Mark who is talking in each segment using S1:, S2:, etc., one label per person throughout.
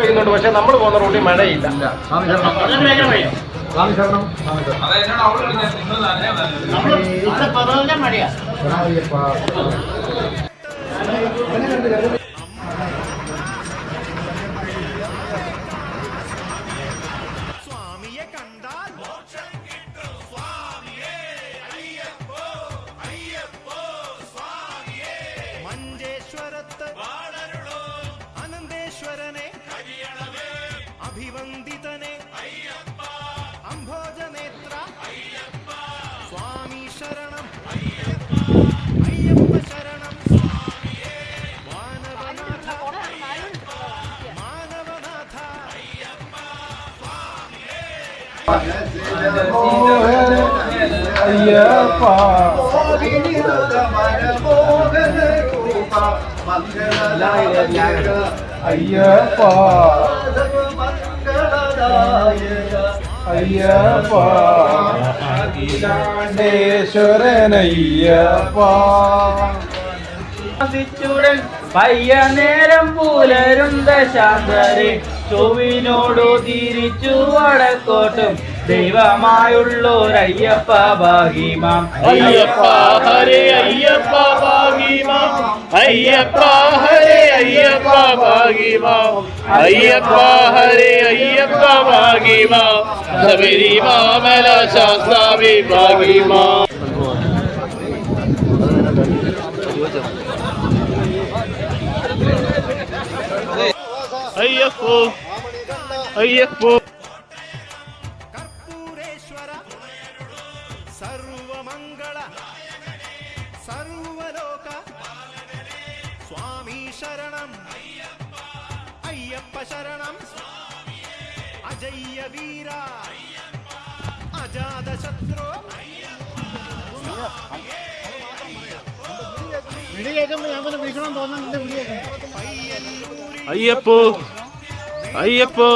S1: പെയ്യുന്നുണ്ട് പക്ഷെ നമ്മൾ പോകുന്ന റൂട്ടിൽ മഴയില്ല
S2: സ്വാമിയെ അയ്യപ്പ അയ്യപ്പ.
S3: അഖിലാണ്ടേശ്വരനയ്യപ്പ
S4: പയ്യ നേരം പുലരും ദശാന്തരെ ചൊവിനോടു തിരിച്ചു വടക്കോട്ടും ദൈവമായുള്ളോരയ്യപ്പ ഭാഗിമാം
S1: അയ്യപ്പ ഹരേ അയ്യപ്പ ഭാഗിമാ അയ്യപ്പ ഹരേ അയ്യപ്പ ഭാഗിമാ അയ്യപ്പ ഹരേ അയ്യപ്പ ഭാഗിമാ ശബരിമാമല ശാസ്താവി ഭാഗിമാ. അയ്യപ്പോ അയ്യപ്പോ.
S2: അയ്യപ്പ ശരണം. അജയ്യ വീര. അജാത ശത്രു.
S1: അയ്യപ്പോ അയ്യപ്പോ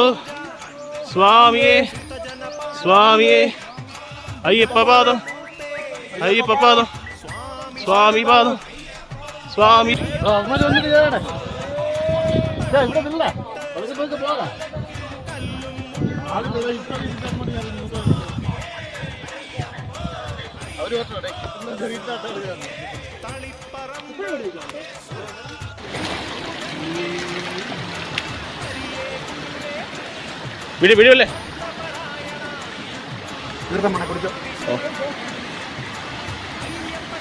S1: സ്വാമിയെ സ്വാമിയെ അയ്യപ്പ പാദം അയ്യപ്പ പാദം സ്വാമി പാദം സ്വാമി വിടി വിടിയല്ലേ
S5: കുടിച്ചോ
S2: പറശ്ശിനി തിരുവപ്പ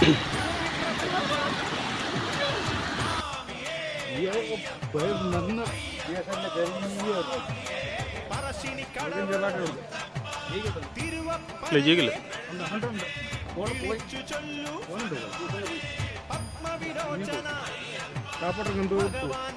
S1: ചെയ്യില്ല
S2: വിളിച്ചു ചൊല്ലു പത്മവിലോചന
S5: കാപ്പട്ടം
S2: ഭഗവാൻ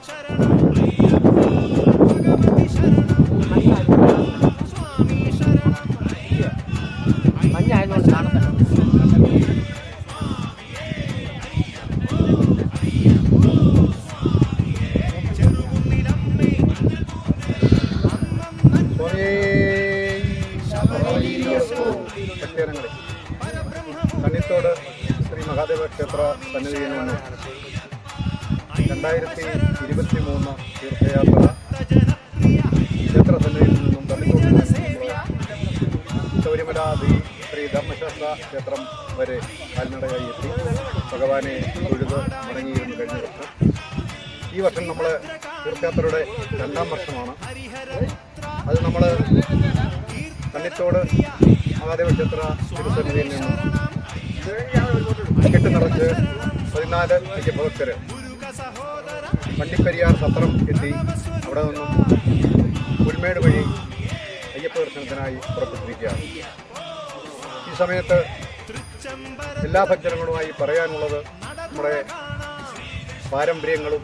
S5: കണ്ണിത്തോട് ശ്രീ മഹാദേവ ക്ഷേത്ര സന്നിധിയിൽ നിന്ന് രണ്ടായിരത്തി ഇരുപത്തി മൂന്ന് തീർത്ഥയാത്ര ക്ഷേത്ര സന്നിധിയിൽ നിന്നും കണ്ണിത്തോട് ശബരിമല ശ്രീ ധർമ്മശാസ്ത്ര ക്ഷേത്രം വരെ കാൽനടയായി എത്തി. ഭഗവാനെ തൊഴുത് മടങ്ങിയിരുന്നു കഴിഞ്ഞ വർഷം. ഈ വർഷം നമ്മൾ തീർത്ഥയാത്രയുടെ രണ്ടാം വർഷമാണ്. അത് നമ്മൾ കണ്ണിത്തോട് മഹാദേവ ക്ഷേത്ര തിരുസന്നിധിയിൽ നിന്നും കെട്ട് നിറച്ച് പതിനാല് ഭക്തർ വണ്ടിപ്പെരിയാർ സത്രം എത്തി. അവിടെ നിന്നും പുൽമേട് വഴി അയ്യപ്പ ദർശനത്തിനായി പുറപ്പെട്ടിരിക്കുകയാണ്. ഈ സമയത്ത് എല്ലാ ഭക്തജനങ്ങളുമായി പറയാനുള്ളത് നമ്മുടെ പാരമ്പര്യങ്ങളും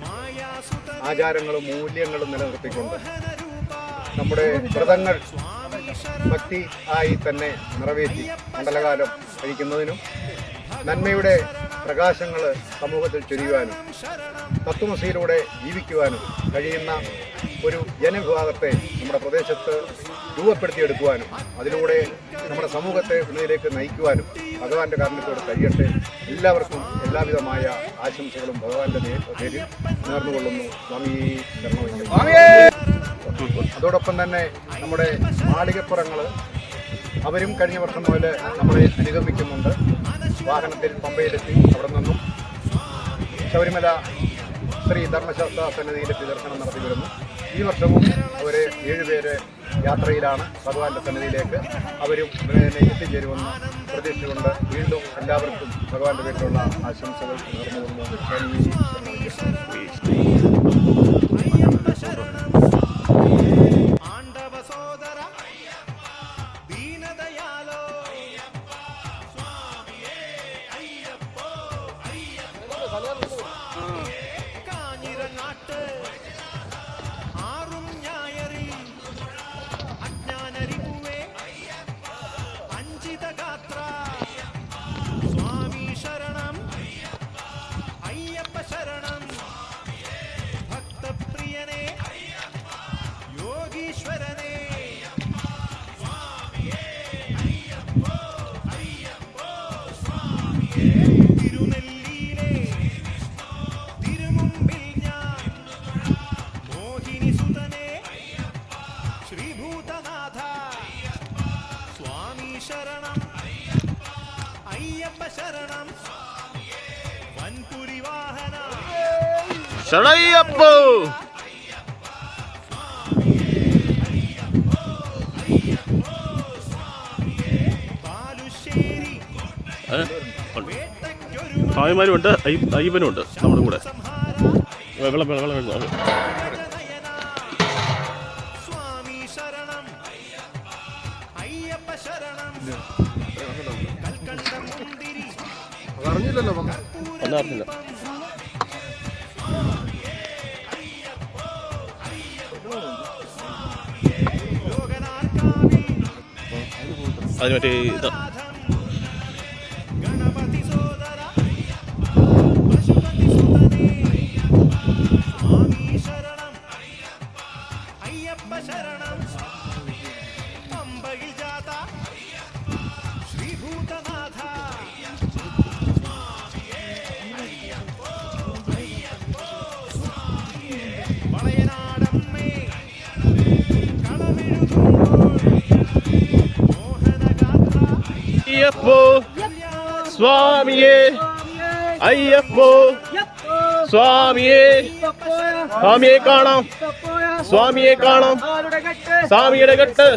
S5: ആചാരങ്ങളും മൂല്യങ്ങളും നിലനിർത്തിക്കൊണ്ട് നമ്മുടെ വ്രതങ്ങൾ ഭക്തി ആയി തന്നെ നിറവേറ്റി മണ്ഡലകാലം കഴിക്കുന്നതിനും നന്മയുടെ പ്രകാശങ്ങൾ സമൂഹത്തിൽ ചൊരിയുവാനും തത്വമസിയിലൂടെ ജീവിക്കുവാനും കഴിയുന്ന ഒരു ജനവിഭാഗത്തെ നമ്മുടെ പ്രദേശത്ത് രൂപപ്പെടുത്തിയെടുക്കുവാനും അതിലൂടെ നമ്മുടെ സമൂഹത്തെ ഉന്നതിയിലേക്ക് നയിക്കുവാനും ഭഗവാന്റെ കാരണത്തോട് കഴിയട്ടെ. എല്ലാവർക്കും എല്ലാവിധമായ ആശംസകളും ഭഗവാന്റെ പേരിൽ നേർന്നുകൊള്ളുന്നു. സ്വാമി. അതോടൊപ്പം തന്നെ നമ്മുടെ മാളികപ്പുറങ്ങൾ അവരും കഴിഞ്ഞ വർഷം പോലെ നമ്മളെ അനുഗമിക്കുന്നുണ്ട്. വാഹനത്തിൽ പമ്പയിലെത്തി അവിടെ നിന്നും ശബരിമല ശ്രീ ധർമ്മശാസ്ത്ര സന്നിധിയിലെത്തി ദർശനം നടത്തി വരുന്നു ഈ വർഷവും അവർ ഏഴുപേര് യാത്രയിലാണ് ഭഗവാന്റെ സന്നിധിയിലേക്ക് അവരും തന്നെ എത്തിച്ചേരുമെന്ന് പ്രതീക്ഷിച്ചുകൊണ്ട് വീണ്ടും എല്ലാവർക്കും ഭഗവാന്റെ പേരിലുള്ള ആശംസകൾ നേർന്നുകൊള്ളുന്നു
S1: ശരണയ്യപ്പോ സ്വാമിമാരും ഉണ്ട് അയ്യ- അയ്യപ്പനും ഉണ്ട് നമ്മുടെ കൂടെ. വെള്ളം വെള്ളം വെള്ളം വെള്ളം.
S2: സ്വാമി ശരണം. അയ്യപ്പ ശരണം. കൽക്കണ്ട മുന്തിരി.
S5: അറിഞ്ഞില്ലല്ലോ
S1: ഒന്നും അറിഞ്ഞില്ല. അതിന് മറ്റേ ഇതാ
S2: അയ്യപ്പോ
S1: സ്വാമിയേ അയ്യപ്പോ സ്വാമിയേ സ്വാമിയെ കാണാം സ്വാമിയെ കാണാം സ്വാമിയുടെ കെട്ട്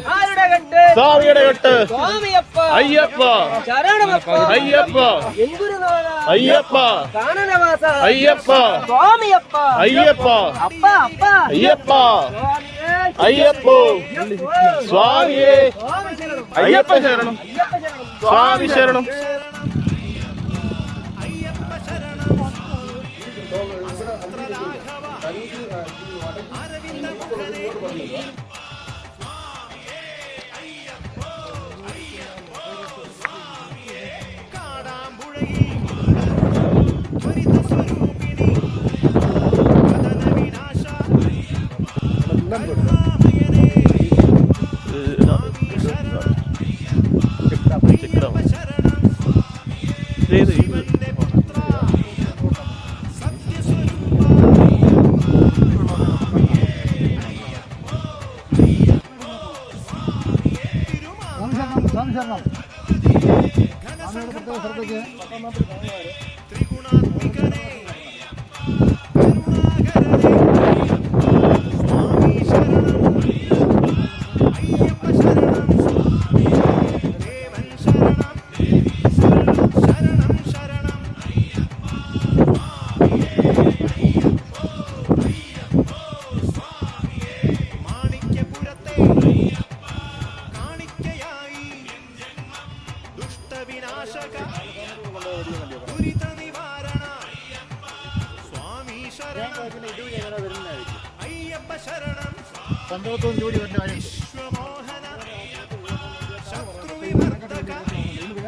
S1: സ്വാമിയുടെ കെട്ട്
S3: സ്വാമിയപ്പ
S1: അയ്യപ്പ
S3: ശരണമപ്പ
S1: അയ്യപ്പ
S3: എങ്കുരുനാഥ
S1: അയ്യപ്പ
S3: കാനനവാസ
S1: അയ്യപ്പ
S3: സ്വാമിയപ്പ
S1: അയ്യപ്പ
S3: അപ്പ അപ്പ
S1: അയ്യപ്പ
S3: സ്വാമിയേ
S1: അയ്യപ്പോ
S3: അയ്യപ്പോ.
S1: സ്വാമിയേ
S3: സ്വാമി ശരണം
S6: त्रिगुणात्मक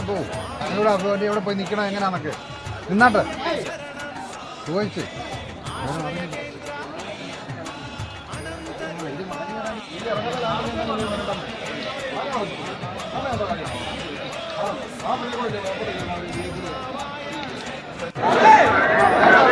S7: പോവും എവിടെ പോയി നിൽക്കണം എങ്ങനെയാണെന്നൊക്കെ നിന്നാട്ടെ. ചോദിച്ച് ും.